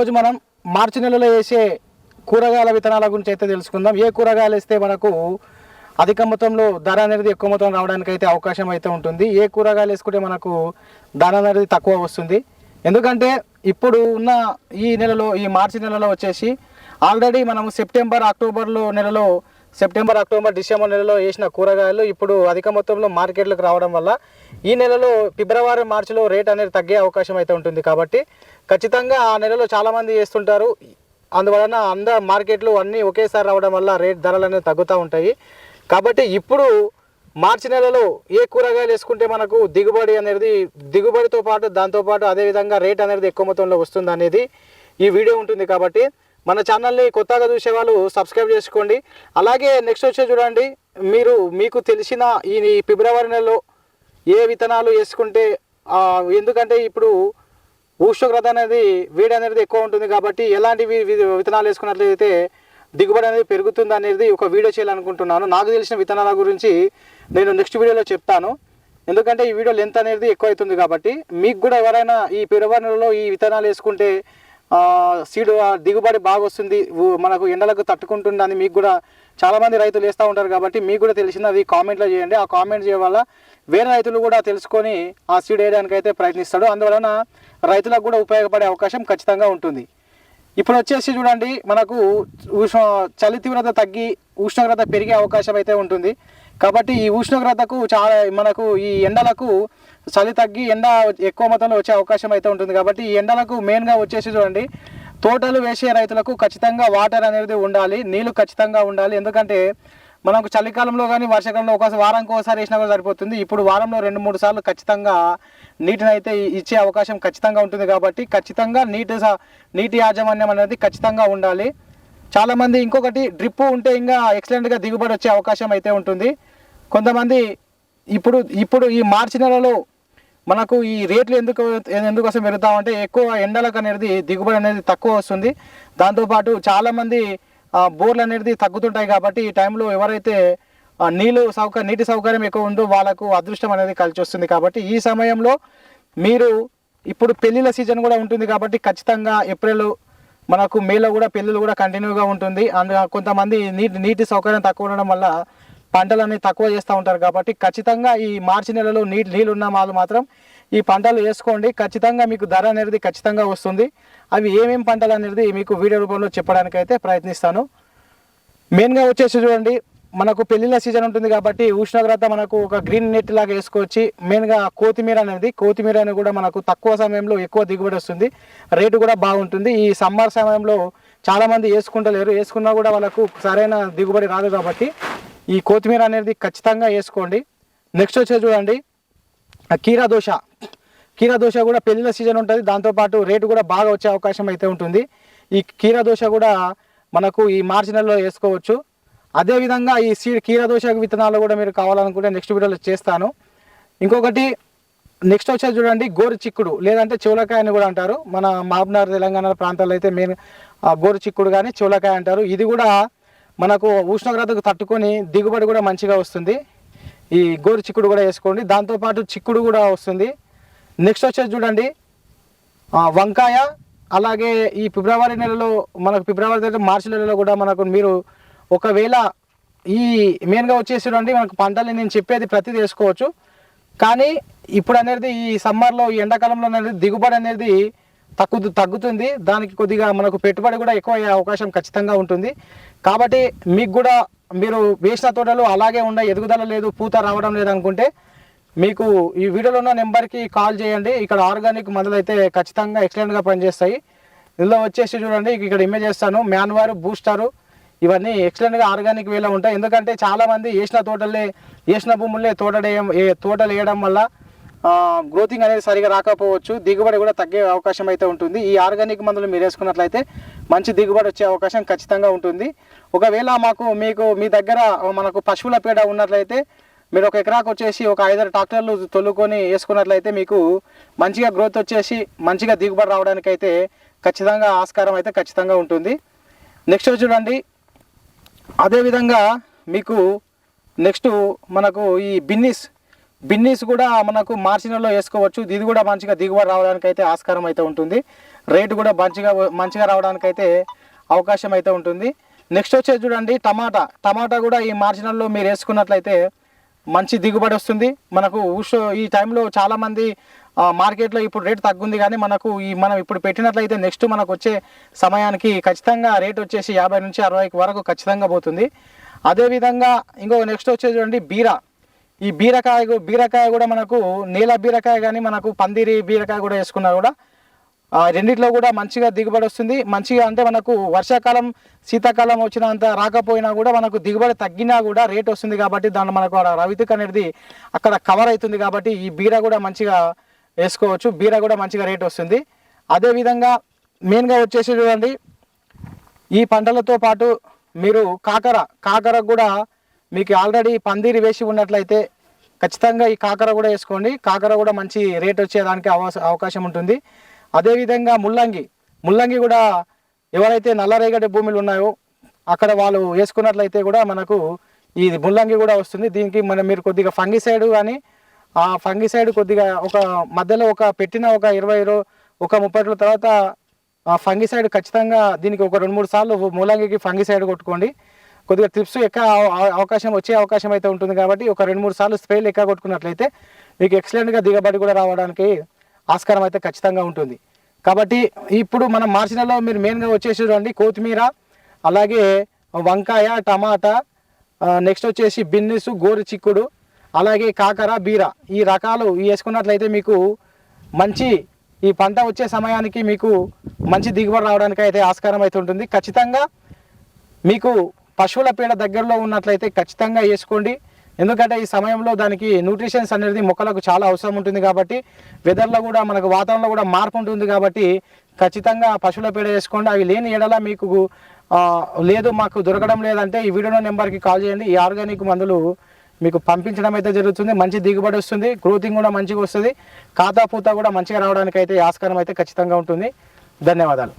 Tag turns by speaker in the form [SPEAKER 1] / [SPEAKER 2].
[SPEAKER 1] ఈరోజు మనం మార్చి నెలలో వేసే కూరగాయల విత్తనాల గురించి అయితే తెలుసుకుందాం. ఏ కూరగాయలు వేస్తే మనకు అధిక మొత్తంలో ధర అనేది ఎక్కువ మొత్తం రావడానికి అయితే అవకాశం అయితే ఉంటుంది. ఏ కూరగాయలు వేసుకుంటే మనకు ధర అనేది తక్కువ వస్తుంది. ఎందుకంటే ఇప్పుడు ఉన్న ఈ నెలలో ఈ మార్చి నెలలో వచ్చేసి ఆల్రెడీ మనము సెప్టెంబర్ అక్టోబర్లో నెలలో సెప్టెంబర్ అక్టోబర్ డిసెంబర్ నెలలో వేసిన కూరగాయలు ఇప్పుడు అధిక మొత్తంలో మార్కెట్లకు రావడం వల్ల ఈ నెలలో ఫిబ్రవరి మార్చిలో రేట్ అనేది తగ్గే అవకాశం అయితే ఉంటుంది కాబట్టి ఖచ్చితంగా ఆ నెలలో చాలామంది చేస్తుంటారు అందువలన అంద మార్కెట్లు అన్నీ ఒకేసారి రావడం వల్ల రేట్ ధరలు అనేవి తగ్గుతూ ఉంటాయి. కాబట్టి ఇప్పుడు మార్చి నెలలో ఏ కూరగాయలు వేసుకుంటే మనకు దిగుబడి అనేది దిగుబడితో పాటు దాంతోపాటు అదేవిధంగా రేట్ అనేది ఎక్కువ మొత్తంలో వస్తుంది అనేది ఈ వీడియో ఉంటుంది కాబట్టి మన ఛానల్ని కొత్తగా చూసే వాళ్ళు సబ్స్క్రైబ్ చేసుకోండి. అలాగే నెక్స్ట్ వచ్చే చూడండి మీరు మీకు తెలిసిన ఈ ఫిబ్రవరి నెలలో ఏ విత్తనాలు వేసుకుంటే ఎందుకంటే ఇప్పుడు ఉష్ణోగ్రత అనేది వేడి అనేది ఎక్కువ ఉంటుంది కాబట్టి ఎలాంటి విత్తనాలు వేసుకున్నట్లయితే దిగుబడి అనేది పెరుగుతుంది అనేది ఒక వీడియో చేయాలనుకుంటున్నాను. నాకు తెలిసిన విత్తనాల గురించి నేను నెక్స్ట్ వీడియోలో చెప్తాను. ఎందుకంటే ఈ వీడియో లెంత్ అనేది ఎక్కువ అవుతుంది కాబట్టి మీకు కూడా ఎవరైనా ఈ ఫిబ్రవరి నెలలో ఈ విత్తనాలు వేసుకుంటే సీడ్ దిగుబడి బాగా వస్తుంది మనకు ఎండలకు తట్టుకుంటుంది అని మీకు కూడా చాలామంది రైతులు వేస్తూ ఉంటారు కాబట్టి మీకు కూడా తెలిసింది అది కామెంట్లో చేయండి. ఆ కామెంట్ చేయడం వల్ల వేరే రైతులు కూడా తెలుసుకొని ఆ సీడ్ వేయడానికి అయితే ప్రయత్నిస్తాడు. అందువలన రైతులకు కూడా ఉపయోగపడే అవకాశం ఖచ్చితంగా ఉంటుంది. ఇప్పుడు వచ్చేసి చూడండి మనకు ఉష్ణ చలి తీవ్రత తగ్గి ఉష్ణోగ్రత పెరిగే అవకాశం అయితే ఉంటుంది. కాబట్టి ఈ ఉష్ణోగ్రతకు చాలా మనకు ఈ ఎండలకు చలి తగ్గి ఎండ ఎక్కువ మొత్తంలో వచ్చే అవకాశం అయితే ఉంటుంది. కాబట్టి ఈ ఎండలకు మెయిన్గా వచ్చేసి చూడండి తోటలు వేసే రైతులకు ఖచ్చితంగా వాటర్ అనేది ఉండాలి నీళ్ళు ఖచ్చితంగా ఉండాలి. ఎందుకంటే మనకు చలికాలంలో కానీ వర్షాకాలంలో ఒక వారానికి ఒకసారి వేసినా కూడా సరిపోతుంది. ఇప్పుడు వారంలో రెండు మూడు సార్లు ఖచ్చితంగా నీటిని అయితే ఇచ్చే అవకాశం ఖచ్చితంగా ఉంటుంది కాబట్టి ఖచ్చితంగా నీటి స- నీటి యాజమాన్యం అనేది ఖచ్చితంగా ఉండాలి. చాలామంది ఇంకొకటి డ్రిప్ ఉంటే ఇంకా ఎక్సలెంట్గా దిగుబడి వచ్చే అవకాశం అయితే ఉంటుంది. కొంతమంది ఇప్పుడు ఇప్పుడు ఈ మార్చి నెలలో మనకు ఈ రేట్లు ఎందుకు ఎందుకోసం పెరుగుతామంటే ఎక్కువ ఎండలకు అనేది దిగుబడి అనేది తక్కువ వస్తుంది. దాంతోపాటు చాలామంది బోర్లు అనేది తగ్గుతుంటాయి కాబట్టి ఈ టైంలో ఎవరైతే నీళ్ళు సౌకర్యం నీటి సౌకర్యం ఎక్కువ ఉందో వాళ్ళకు అదృష్టం అనేది కలిసి వస్తుంది కాబట్టి ఈ సమయంలో మీరు ఇప్పుడు పెళ్ళిళ్ళ సీజన్ కూడా ఉంటుంది కాబట్టి ఖచ్చితంగా ఏప్రిల్ మనకు మేలో కూడా పెళ్ళిళ్ళు కూడా కంటిన్యూగా ఉంటుంది. అండ్ కొంతమంది నీటి నీటి సౌకర్యం తక్కువ ఉండడం వల్ల పంటలు అనేవి తక్కువ చేస్తూ ఉంటారు కాబట్టి ఖచ్చితంగా ఈ మార్చి నెలలో నీటి నీళ్ళు ఉన్న వాళ్ళు మాత్రం ఈ పంటలు వేసుకోండి. ఖచ్చితంగా మీకు ధర అనేది ఖచ్చితంగా వస్తుంది. అవి ఏమేమి పంటలు అనేది మీకు వీడియో రూపంలో చెప్పడానికి అయితే ప్రయత్నిస్తాను. మెయిన్గా వచ్చేసి చూడండి. మనకు పెళ్ళిళ్ళ సీజన్ ఉంటుంది కాబట్టి ఉష్ణోగ్రత మనకు ఒక గ్రీన్ నెట్ లాగా వేసుకోవచ్చి. మెయిన్గా కొత్తిమీర అనేది కొత్తిమీర అనేది కూడా మనకు తక్కువ సమయంలో ఎక్కువ దిగుబడి వస్తుంది. రేటు కూడా బాగుంటుంది. ఈ సమ్మర్ సమయంలో చాలామంది వేసుకుంటలేరు. వేసుకున్నా కూడా వాళ్ళకు సరైన దిగుబడి రాదు కాబట్టి ఈ కొత్తిమీర అనేది ఖచ్చితంగా వేసుకోండి. నెక్స్ట్ వచ్చేసి చూడండి. ఆ కీరా దోశ. కీరా దోశ కూడా పెళ్ళిళ్ళ సీజన్ ఉంటుంది. దాంతోపాటు రేటు కూడా బాగా వచ్చే అవకాశం అయితే ఉంటుంది. ఈ కీరా దోశ కూడా మనకు ఈ మార్చి నెలలో వేసుకోవచ్చు. అదేవిధంగా ఈ సీడ్ కీరా దోశ విత్తనాలు కూడా మీరు కావాలనుకుంటే నెక్స్ట్ వీడియోలో చేస్తాను. ఇంకొకటి నెక్స్ట్ వచ్చేది చూడండి గోరు చిక్కుడు లేదంటే చివలకాయ అని కూడా అంటారు. మన మహబూబ్నగర్ తెలంగాణ ప్రాంతాల్లో అయితే మెయిన్ గోరు చిక్కుడు కానీ చివలకాయ అంటారు. ఇది కూడా మనకు ఉష్ణోగ్రతకు తట్టుకొని దిగుబడి కూడా మంచిగా వస్తుంది. ఈ గోరు చిక్కుడు కూడా వేసుకోండి. దాంతోపాటు చిక్కుడు కూడా వస్తుంది. నెక్స్ట్ వచ్చేసి చూడండి. వంకాయ అలాగే ఈ ఫిబ్రవరి నెలలో మనకు ఫిబ్రవరి తర్వాత మార్చి నెలలో కూడా మనకు మీరు ఒకవేళ ఈ మెయిన్గా వచ్చేసి చూడండి మనకు పంటలు నేను చెప్పేది ప్రతి వేసుకోవచ్చు. కానీ ఇప్పుడు అనేది ఈ సమ్మర్లో ఈ ఎండాకాలంలో అనేది దిగుబడి అనేది తగ్గు తగ్గుతుంది. దానికి కొద్దిగా మనకు పెట్టుబడి కూడా ఎక్కువ అయ్యే అవకాశం ఖచ్చితంగా ఉంటుంది. కాబట్టి మీకు కూడా మీరు వేసిన తోటలు అలాగే ఉండే ఎదుగుదల లేదు పూత రావడం లేదనుకుంటే మీకు ఈ వీడియోలో ఉన్న నెంబర్కి కాల్ చేయండి. ఇక్కడ ఆర్గానిక్ మందులు అయితే ఖచ్చితంగా ఎక్సలెంట్గా పనిచేస్తాయి. ఇందులో వచ్చేసి చూడండి ఇక్కడ ఇమేజ్ చేస్తాను. మ్యాన్వారు బూస్టరు ఇవన్నీ ఎక్సలెంట్గా ఆర్గానిక్ వేలో ఉంటాయి. ఎందుకంటే చాలామంది వేసిన తోటలే వేసిన భూములే తోటడేయం తోటలు వేయడం వల్ల గ్రోతింగ్ అనేది సరిగా రాకపోవచ్చు. దిగుబడి కూడా తగ్గే అవకాశం అయితే ఉంటుంది. ఈ ఆర్గానిక్ మందులు మీరు వేసుకున్నట్లయితే మంచి దిగుబడి వచ్చే అవకాశం ఖచ్చితంగా ఉంటుంది. ఒకవేళ మాకు మీకు మీ దగ్గర మనకు పశువుల పేడ ఉన్నట్లయితే మీరు ఒక ఎకరాకు వచ్చేసి ఒక ఐదారు ట్రాక్టర్లు తొలుకొని వేసుకున్నట్లయితే మీకు మంచిగా గ్రోత్ వచ్చేసి మంచిగా దిగుబడి రావడానికైతే ఖచ్చితంగా ఆస్కారం అయితే ఖచ్చితంగా ఉంటుంది. నెక్స్ట్ చూడండి. అదేవిధంగా మీకు నెక్స్ట్ మనకు ఈ బిన్నీస్ బిన్నీస్ కూడా మనకు మార్చినల్లో వేసుకోవచ్చు. ఇది కూడా మంచిగా దిగుబడి రావడానికి అయితే ఆస్కారం అయితే ఉంటుంది. రేటు కూడా మంచిగా మంచిగా రావడానికి అయితే అవకాశం అయితే ఉంటుంది. నెక్స్ట్ వచ్చేసి చూడండి టమాటా. టమాటా కూడా ఈ మార్చినల్లో మీరు వేసుకున్నట్లయితే మంచి దిగుబడి వస్తుంది. మనకు ఊషో ఈ టైంలో చాలామంది మార్కెట్లో ఇప్పుడు రేటు తగ్గుంది కానీ మనకు ఈ మనం ఇప్పుడు పెట్టినట్లయితే నెక్స్ట్ మనకు వచ్చే సమయానికి ఖచ్చితంగా రేట్ వచ్చేసి యాభై నుంచి అరవై వరకు ఖచ్చితంగా పోతుంది. అదేవిధంగా ఇంకో నెక్స్ట్ వచ్చేసి చూడండి బీర. ఈ బీరకాయ బీరకాయ కూడా మనకు నీల బీరకాయ కానీ మనకు పందిరి బీరకాయ కూడా వేసుకున్నా కూడా రెండిట్లో కూడా మంచిగా దిగుబడి వస్తుంది. మంచిగా అంటే మనకు వర్షాకాలం శీతాకాలం వచ్చినంత రాకపోయినా కూడా మనకు దిగుబడి తగ్గినా కూడా రేట్ వస్తుంది కాబట్టి దాంట్లో మనకు రవితిక అనేది అక్కడ కవర్ అవుతుంది కాబట్టి ఈ బీర కూడా మంచిగా వేసుకోవచ్చు. బీర కూడా మంచిగా రేట్ వస్తుంది. అదేవిధంగా మెయిన్గా వచ్చేసి చూడండి. ఈ పంటలతో పాటు మీరు కాకర కాకర కూడా మీకు ఆల్రెడీ పందిరి వేసి ఉన్నట్లయితే ఖచ్చితంగా ఈ కాకర కూడా వేసుకోండి. కాకర కూడా మంచి రేట్ వచ్చేదానికి అవకాశం ఉంటుంది. అదేవిధంగా ముల్లంగి. ముల్లంగి కూడా ఎవరైతే నల్లరేగడి భూములు ఉన్నాయో అక్కడ వాళ్ళు వేసుకున్నట్లయితే కూడా మనకు ఈ ముల్లంగి కూడా వస్తుంది. దీనికి మనం మీరు కొద్దిగా ఫంగిసైడ్ కానీ ఆ ఫంగిసైడ్ కొద్దిగా ఒక మధ్యలో ఒక పెట్టిన ఒక ఇరవై ఒక ముప్పై రోజుల తర్వాత ఆ ఫంగిసైడ్ ఖచ్చితంగా దీనికి ఒక రెండు మూడు సార్లు ముల్లంగికి ఫంగిసైడ్ కొట్టుకోండి. కొద్దిగా ట్రిప్స్ ఎక్కువ అవకాశం వచ్చే అవకాశం అయితే ఉంటుంది కాబట్టి ఒక రెండు మూడు సార్లు స్ప్రేలు ఎక్కువ కొట్టుకున్నట్లయితే మీకు ఎక్సలెంట్గా దిగబడి కూడా రావడానికి ఆస్కారం అయితే ఖచ్చితంగా ఉంటుంది. కాబట్టి ఇప్పుడు మనం మార్చి నెలలో మీరు మెయిన్గా వచ్చేసి చూడండి కొత్తిమీర అలాగే వంకాయ టమాటా నెక్స్ట్ వచ్చేసి బిన్నెస్ గోరు చిక్కుడు అలాగే కాకర బీర ఈ రకాలు వేసుకున్నట్లయితే మీకు మంచి ఈ పంట వచ్చే సమయానికి మీకు మంచి దిగుబడి రావడానికి అయితే ఆస్కారం అయితే ఉంటుంది. ఖచ్చితంగా మీకు పశువుల పేడ దగ్గరలో ఉన్నట్లయితే ఖచ్చితంగా వేసుకోండి. ఎందుకంటే ఈ సమయంలో దానికి న్యూట్రిషన్స్ అనేది మొక్కలకు చాలా అవసరం ఉంటుంది కాబట్టి వెదర్లో కూడా మనకు వాతావరణంలో కూడా మార్పు ఉంటుంది కాబట్టి ఖచ్చితంగా పశువుల పేడ వేసుకోండి. అవి లేని ఎడల మీకు లేదు మాకు దొరకడం లేదంటే ఈ వీడియో నెంబర్కి కాల్ చేయండి. ఈ ఆర్గానిక్ మందులు మీకు పంపించడం అయితే జరుగుతుంది. మంచి దిగుబడి వస్తుంది. గ్రోతింగ్ కూడా మంచిగా వస్తుంది. ఖాతా పూత కూడా మంచిగా రావడానికి అయితే ఆస్కారం అయితే ఖచ్చితంగా ఉంటుంది. ధన్యవాదాలు.